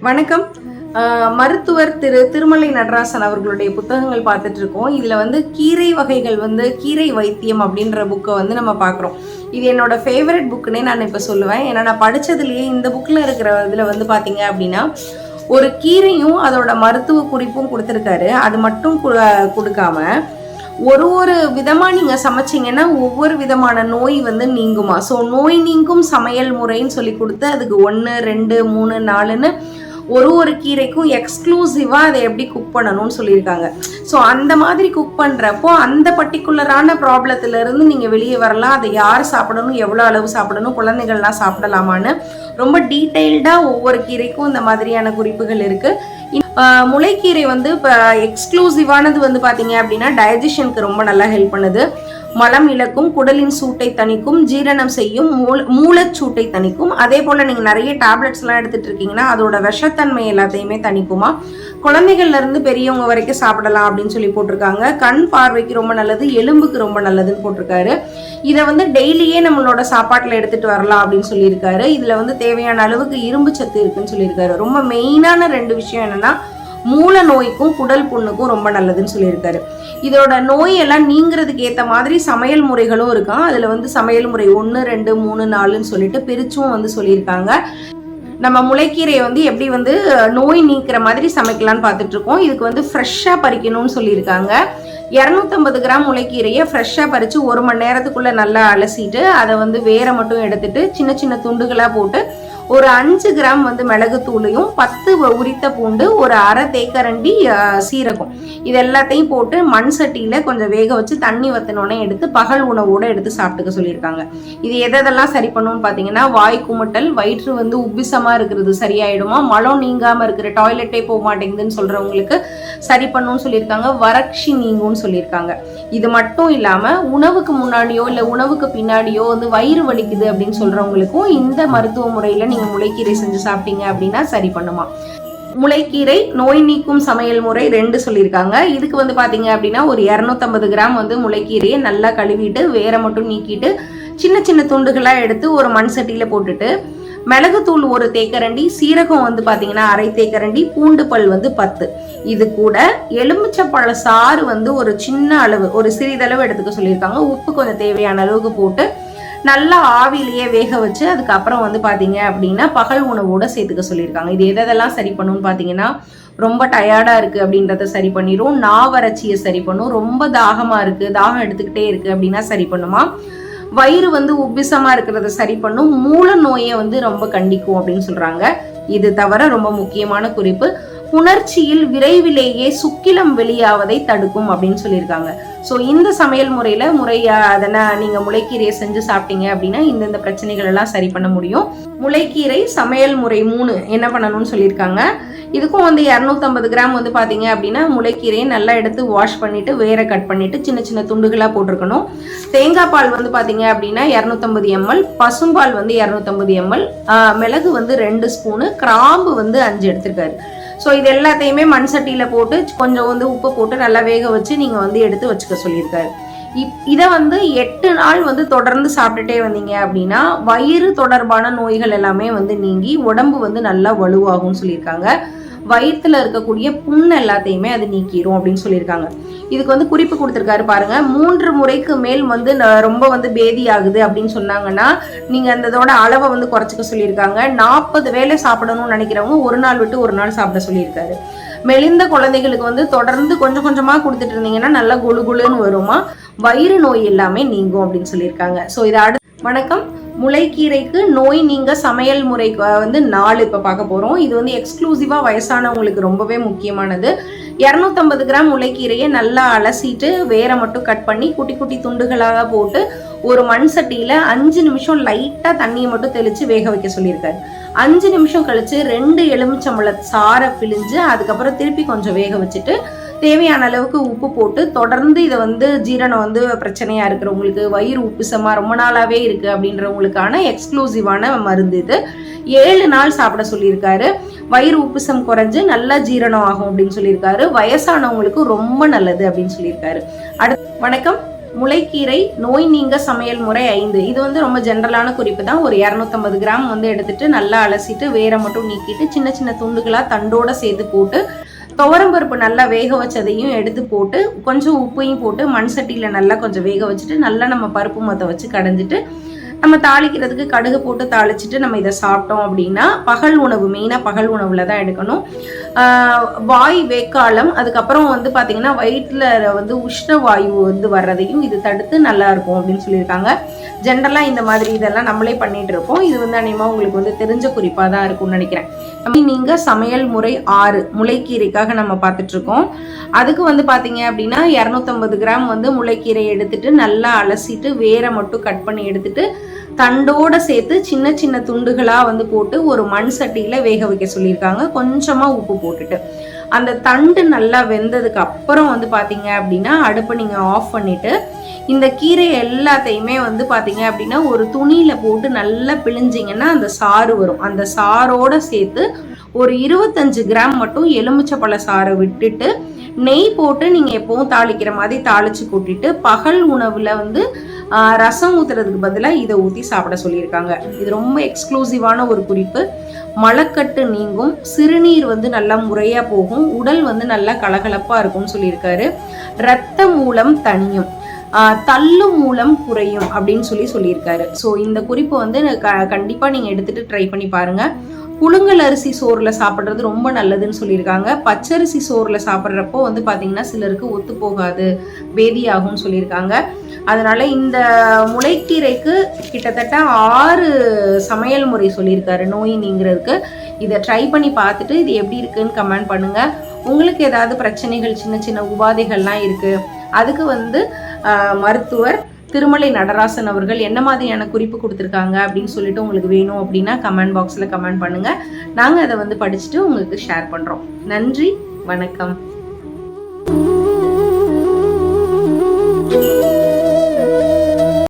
வணக்கம். மருத்துவர் திரு திருமலை நடராசன் அவர்களுடைய புத்தகங்கள் பார்த்துட்டு இருக்கோம் இதில் வந்து கீரை வகைகள் வந்து கீரை வைத்தியம் அப்படின்ற புக்கை வந்து நம்ம பார்க்குறோம். இது என்னோட ஃபேவரட் புக்குன்னே நான் இப்போ சொல்லுவேன். ஏன்னா நான் படித்ததுலேயே இந்த புக்கில் இருக்கிற இதில் வந்து பார்த்தீங்க அப்படின்னா ஒரு கீரையும் அதோட மருத்துவ குறிப்பும் கொடுத்துருக்காரு. அது மட்டும் கு- கொடுக்காம ஒரு ஒரு விதமாக நீங்கள் சமைச்சிங்கன்னா ஒவ்வொரு விதமான நோய் வந்து நீங்குமா? ஸோ நோய் நீங்கும் சமையல் முறைன்னு சொல்லி கொடுத்து அதுக்கு ஒன்று ரெண்டு மூணு நாலுன்னு ஒரு ஒரு கீரைக்கும் எக்ஸ்க்ளூசிவாக அதை எப்படி குக் பண்ணணும்னு சொல்லியிருக்காங்க. ஸோ அந்த மாதிரி குக் பண்ணுறப்போ அந்த பர்டிகுலரான ப்ராப்ளத்திலேருந்து நீங்கள் வெளியே வரலாம். அதை யார் சாப்பிடணும்? எவ்வளோ அளவு சாப்பிடணும்? குழந்தைகள்லாம் சாப்பிடலாமான்னு ரொம்ப டீட்டெயில்டாக ஒவ்வொரு கீரைக்கும் இந்த மாதிரியான குறிப்புகள் இருக்குது முளைக்கீரை வந்து இப்போ எக்ஸ்க்ளூசிவானது வந்து பார்த்தீங்க அப்படின்னா டைஜஷனுக்கு ரொம்ப நல்லா ஹெல்ப் பண்ணுது. மலம் இழக்கும் குடலின் சூட்டை தணிக்கும் ஜீரணம் செய்யும் மூல மூலச்சூட்டை தணிக்கும். அதே போல் நீங்கள் நிறைய டேப்லெட்ஸ்லாம் எடுத்துட்டு இருக்கீங்கன்னா அதோட விஷத்தன்மை எல்லாத்தையுமே தணிக்குமா? குழந்தைகள்ல இருந்து பெரியவங்க வரைக்கும் சாப்பிடலாம் அப்படின்னு சொல்லி போட்டிருக்காங்க. கண் பார்வைக்கு ரொம்ப நல்லது எலும்புக்கு ரொம்ப நல்லதுன்னு போட்டிருக்காரு. இதை வந்து டெய்லியே நம்மளோட சாப்பாட்டில் எடுத்துட்டு வரலாம் அப்படின்னு சொல்லியிருக்காரு. இதில் வந்து தேவையான அளவுக்கு இரும்பு சத்து இருக்குன்னு சொல்லியிருக்காரு. ரொம்ப மெயினான ரெண்டு விஷயம் என்னன்னா மூல நோய்க்கும் குடல் புண்ணுக்கும் ரொம்ப நல்லதுன்னு சொல்லியிருக்காரு. இதோட நோயெல்லாம் நீங்கிறதுக்கு ஏற்ற மாதிரி சமையல் முறைகளும் இருக்கான் அதில் வந்து சமையல் முறை ஒன்று ரெண்டு மூணு நாலுன்னு சொல்லிட்டு பிரிச்சும் வந்து சொல்லியிருக்காங்க. நம்ம முளைக்கீரையை வந்து எப்படி வந்து நோய் நீக்கிற மாதிரி சமைக்கலாம்னு பார்த்துட்ருக்கோம். இதுக்கு வந்து ஃப்ரெஷ்ஷாக பறிக்கணும்னு சொல்லியிருக்காங்க. இரநூத்தம்பது கிராம் முளைக்கீரையை ஃப்ரெஷ்ஷாக பறித்து ஒரு மணி நேரத்துக்குள்ளே நல்லா அலசிட்டு அதை வந்து வேற மட்டும் எடுத்துட்டு சின்ன சின்ன துண்டுகளாக போட்டு ஒரு அஞ்சு கிராம் வந்து மிளகுத்தூளையும் பத்து உரித்த பூண்டு ஒரு அரை தேக்கரண்டி சீரகம். இது எல்லாத்தையும் போட்டு மண் சட்டியில் கொஞ்சம் வேக வச்சு தண்ணி வத்தினோடனே எடுத்து பகல் உணவோடு எடுத்து சாப்பிட்டுக்க சொல்லியிருக்காங்க. இது எதெல்லாம் சரி பண்ணும்னு பார்த்தீங்கன்னா வாய் குமட்டல் வயிற்று வந்து உப்பிசமாக இருக்கிறது சரியாயிடுமா மலம் நீங்காமல் இருக்கிற டாய்லெட்டே போக மாட்டேங்குதுன்னு சொல்கிறவங்களுக்கு சரி பண்ணும்னு சொல்லியிருக்காங்க வறட்சி நீங்கும்னு சொல்லியிருக்காங்க. இது மட்டும் இல்லாமல் உணவுக்கு முன்னாடியோ இல்லை உணவுக்கு பின்னாடியோ வந்து வயிறு வலிக்குது அப்படின்னு சொல்கிறவங்களுக்கும் இந்த மருத்துவ முறையில் நீங்கள் முளைக்கீரை செஞ்சு சாப்பிட்டீங்க அப்படின்னா சரி பண்ணுமா. முளைக்கீரை நோய் நீக்கும் சமையல் முறை ரெண்டு சொல்லியிருக்காங்க. இதுக்கு வந்து பார்த்தீங்க அப்படின்னா ஒரு இரநூத்தம்பது கிராம் வந்து முளைக்கீரையை நல்லா கழுவிட்டு வேற மட்டும் நீக்கிட்டு சின்ன சின்ன துண்டுகளாக எடுத்து ஒரு மண் சட்டியில் போட்டுட்டு மிளகுத்தூள் ஒரு தேக்கரண்டி சீரகம் வந்து பார்த்தீங்கன்னா அரை தேக்கரண்டி பூண்டு பல் வந்து பத்து. இது கூட எலுமிச்சப்பழ சாறு வந்து ஒரு சின்ன அளவு ஒரு சிறிதளவு எடுத்துக்க சொல்லியிருக்காங்க. உப்பு கொஞ்சம் தேவையான அளவுக்கு போட்டு நல்லா ஆவிலேயே வேக வச்சு அதுக்கப்புறம் வந்து பார்த்தீங்க அப்படின்னா பகல் உணவோட சேர்த்துக்க சொல்லியிருக்காங்க. இது எதெல்லாம் சரி பண்ணுன்னு பார்த்தீங்கன்னா ரொம்ப டயர்டாக இருக்குது அப்படின்றத சரி பண்ணிடும் நாவறட்சியை சரி பண்ணும். ரொம்ப தாகமாக இருக்குது தாகம் எடுத்துக்கிட்டே இருக்குது அப்படின்னா சரி பண்ணுமா? வயிறு வந்து உப்பிசமாக இருக்கிறத சரி பண்ணும். மூல நோயை வந்து ரொம்ப கண்டிக்கும் அப்படின்னு சொல்கிறாங்க இது தவிர ரொம்ப முக்கியமான குறிப்பு. புணர்ச்சியில் விரைவிலேயே சுக்கிலம் வெளியாவதை தடுக்கும் அப்படின்னு சொல்லியிருக்காங்க. ஸோ இந்த சமையல் முறையில் முறையா அதனை நீங்கள் முளைக்கீரையை செஞ்சு சாப்பிட்டீங்க அப்படின்னா இந்தந்த பிரச்சனைகள் எல்லாம் சரி பண்ண முடியும். முளைக்கீரை சமையல் முறை மூணு என்ன பண்ணணும்னு சொல்லியிருக்காங்க. இதுக்கும் வந்து இரநூத்தம்பது கிராம் வந்து பார்த்தீங்க அப்படின்னா முளைக்கீரையை நல்லா எடுத்து வாஷ் பண்ணிட்டு வேற கட் பண்ணிட்டு சின்ன சின்ன துண்டுகளாக போட்டிருக்கணும். தேங்காய் பால் வந்து பார்த்தீங்க அப்படின்னா இரநூத்தம்பது எம்எல் பசும்பால் வந்து இரநூத்தம்பது எம்எல் மிளகு வந்து ரெண்டு ஸ்பூனு கிராம்பு வந்து அஞ்சு எடுத்திருக்காரு. ஸோ இது எல்லாத்தையுமே மண் சட்டியில் போட்டு கொஞ்சம் வந்து உப்பு போட்டு நல்லா வேக வச்சு நீங்கள் வந்து எடுத்து வச்சுக்க சொல்லியிருக்காரு. இப் இதை வந்து எட்டு நாள் வந்து தொடர்ந்து சாப்பிட்டுட்டே வந்தீங்க அப்படின்னா வயிறு தொடர்பான நோய்கள் எல்லாமே வந்து நீங்கி உடம்பு வந்து நல்லா வலுவாகும்னு சொல்லியிருக்காங்க. வயிற்றுல இருக்கக்கூடிய புண் எல்லாத்தையுமே அது நீக்கிரும் அப்படின்னு சொல்லியிருக்காங்க. இதுக்கு வந்து குறிப்பு கொடுத்துருக்காரு பாருங்க. மூன்று முறைக்கு மேல் வந்து ந- ரொம்ப வந்து பேதி ஆகுது அப்படின்னு சொன்னாங்கன்னா நீங்க அந்த இதோட அளவை வந்து குறைச்சிக்க சொல்லியிருக்காங்க. நாற்பது வேளை சாப்பிடணும்னு நினைக்கிறவங்க ஒரு நாள் விட்டு ஒரு நாள் சாப்பிட சொல்லியிருக்காரு. மெலிந்த குழந்தைகளுக்கு வந்து தொடர்ந்து கொஞ்சம் கொஞ்சமா கொடுத்துட்டு இருந்தீங்கன்னா நல்லா குழு குழுன்னு வருமா? வயிறு நோய் எல்லாமே நீங்கும் அப்படின்னு சொல்லியிருக்காங்க. ஸோ இதை அடுத்து வணக்கம். முளைக்கீரைக்கு நோய் நீங்க சமையல் முறை வந்து நாலு இப்போ பார்க்க போறோம். இது வந்து எக்ஸ்க்ளூசிவா வயசானவங்களுக்கு ரொம்பவே முக்கியமானது. இரநூத்தம்பது கிராம் முளைக்கீரையை நல்லா அலசிட்டு வேற மட்டும் கட் பண்ணி குட்டி குட்டி துண்டுகளாக போட்டு ஒரு மண் சட்டியில அஞ்சு நிமிஷம் லைட்டா தண்ணியை மட்டும் தெளிச்சு வேக வைக்க சொல்லியிருக்காரு. அஞ்சு நிமிஷம் கழிச்சு ரெண்டு எலுமிச்சம்பழ சாறை பிழிஞ்சு அதுக்கப்புறம் திருப்பி கொஞ்சம் வேக வச்சுட்டு தேவையான அளவுக்கு உப்பு போட்டு தொடர்ந்து இதை வந்து ஜீரணம் வந்து பிரச்சனையா இருக்கிறவங்களுக்கு வயிறு உப்புசமா ரொம்ப நாளாவே இருக்கு அப்படின்றவங்களுக்கான எக்ஸ்க்ளூசிவான மருந்து இது. ஏழு நாள் சாப்பிட சொல்லியிருக்காரு. வயிறு உப்புசம் குறைஞ்சு நல்லா ஜீரணம் ஆகும் அப்படின்னு சொல்லியிருக்காரு. வயசானவங்களுக்கு ரொம்ப நல்லது அப்படின்னு சொல்லியிருக்காரு. அடுத்து வணக்கம். முளைக்கீரை நோய் நீங்க சமையல் முறை ஐந்து. இது வந்து ரொம்ப ஜென்ரலான குறிப்பு தான். ஒரு இரநூத்தம்பது கிராம் வந்து எடுத்துட்டு நல்லா அலசிட்டு வேரை மட்டும் நீக்கிட்டு சின்ன சின்ன துண்டுகளாக தண்டோட சேர்த்து போட்டு துவரம்பருப்பு நல்லா வேக வச்சதையும் எடுத்து போட்டு கொஞ்சம் உப்பையும் போட்டு மண் சட்டியில் நல்லா கொஞ்சம் வேக வச்சுட்டு நல்லா நம்ம பருப்பு மொத்த வச்சு கடைஞ்சிட்டு நம்ம தாளிக்கிறதுக்கு கடுகு போட்டு தாளிச்சிட்டு நம்ம இதை சாப்பிட்டோம் அப்படின்னா பகல் உணவு மெயினாக பகல் உணவில் தான் எடுக்கணும். வாய் வேக்காலம் அதுக்கப்புறம் வந்து பார்த்தீங்கன்னா வயிற்றில் வந்து உஷ்ண வாயு வந்து வர்றதையும் இது தடுத்து நல்லா இருக்கும் அப்படின்னு சொல்லியிருக்காங்க. ஜென்ரலாக இந்த மாதிரி இதெல்லாம் நம்மளே பண்ணிட்டு இருப்போம் இது வந்து அனிமா உங்களுக்கு வந்து தெரிஞ்ச குறிப்பாக தான் இருக்கும்னு நினைக்கிறேன். அப்படி நீங்கள் சமையல் முறை ஆறு முளைக்கீரைக்காக நம்ம பார்த்துட்டு இருக்கோம். அதுக்கு வந்து பார்த்தீங்க அப்படின்னா இரநூத்தம்பது கிராம் வந்து முளைக்கீரை எடுத்துட்டு நல்லா அலசிட்டு வேரை மட்டும் கட் பண்ணி எடுத்துட்டு தண்டோட சேர்த்து சின்ன சின்ன துண்டுகளாக வந்து போட்டு ஒரு மண் சட்டியில் வேக வைக்க சொல்லியிருக்காங்க. கொஞ்சமாக உப்பு போட்டுட்டு. அந்த தண்டு நல்லா வெந்ததுக்கு அப்புறம் வந்து பார்த்தீங்க அப்படின்னா அடுப்பை நீங்கள் ஆஃப் பண்ணிவிட்டு இந்த கீரை எல்லாத்தையுமே வந்து பார்த்தீங்க அப்படின்னா ஒரு துணியில் போட்டு நல்லா பிழிஞ்சிங்கன்னா அந்த சாறு வரும். அந்த சாரோட சேர்த்து ஒரு இருபத்தஞ்சு கிராம் மட்டும் எலுமிச்சப்பழ சாறை விட்டுட்டு நெய் போட்டு நீங்கள் எப்பவும் தாளிக்கிற மாதிரி தாளித்து கூட்டிட்டு பகல் உணவில் வந்து ரசம் ஊற்றுறதுக்கு பதிலாக இதை ஊற்றி சாப்பிட சொல்லியிருக்காங்க. இது ரொம்ப எக்ஸ்க்ளூசிவான ஒரு குறிப்பு. மலக்கட்டு நீங்கும் சிறுநீர் வந்து நல்லா முறையாக போகும் உடல் வந்து நல்லா கலகலப்பாக இருக்கும்னு சொல்லியிருக்காரு. ரத்த மூலம் தனியும் தள்ளு மூலம் குறையும் அப்படின்னு சொல்லி சொல்லியிருக்காரு. ஸோ இந்த குறிப்பு வந்து க கண்டிப்பாக நீங்கள் எடுத்துகிட்டு ட்ரை பண்ணி பாருங்கள் புழுங்கல் அரிசி சோறில் சாப்பிட்றது ரொம்ப நல்லதுன்னு சொல்லியிருக்காங்க. பச்சரிசி சோறில் சாப்பிட்றப்போ வந்து பார்த்திங்கன்னா சிலருக்கு ஒத்து போகாது பேதியாகும்னு சொல்லியிருக்காங்க. அதனால் இந்த முளைக்கீரைக்கு கிட்டத்தட்ட ஆறு சமையல் முறை சொல்லியிருக்காரு நோயினிங்கிறதுக்கு. இதை ட்ரை பண்ணி பார்த்துட்டு இது எப்படி இருக்குன்னு கமெண்ட் பண்ணுங்கள் உங்களுக்கு ஏதாவது பிரச்சனைகள் சின்ன சின்ன உபாதைகள்லாம் இருக்குது அதுக்கு வந்து மருத்துவர் திருமலை நடராசன் அவர்கள் என்ன மாதிரியான குறிப்பு கொடுத்துருக்காங்க அப்படின்னு சொல்லிட்டு உங்களுக்கு வேணும் அப்படின்னா கமெண்ட் பாக்ஸில் கமெண்ட் பண்ணுங்கள் நாங்கள் அதை வந்து படிச்சுட்டு உங்களுக்கு ஷேர் பண்ணுறோம் நன்றி வணக்கம். thank you